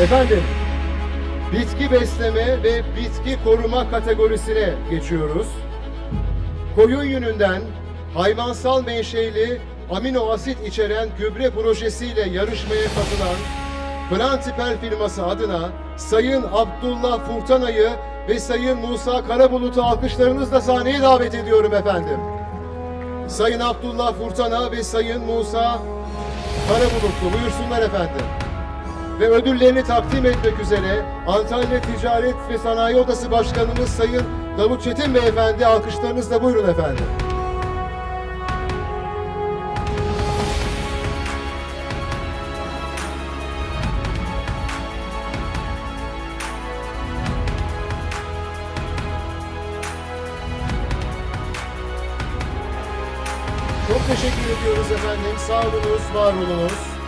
Efendim, bitki besleme ve bitki koruma kategorisine geçiyoruz. Koyun yününden hayvansal menşeli amino asit içeren gübre projesiyle yarışmaya katılan Plantipel firması adına Sayın Abdullah Furtana'yı ve Sayın Musa Karabulut'u alkışlarınızla sahneye davet ediyorum efendim. Sayın Abdullah Furtana ve Sayın Musa Karabulutlu buyursunlar efendim. Ve ödüllerini takdim etmek üzere Antalya Ticaret ve Sanayi Odası Başkanımız Sayın Davut Çetin Beyefendi alkışlarınızla buyurun efendim. Çok teşekkür ediyoruz efendim. Sağ olunuz, var olunuz.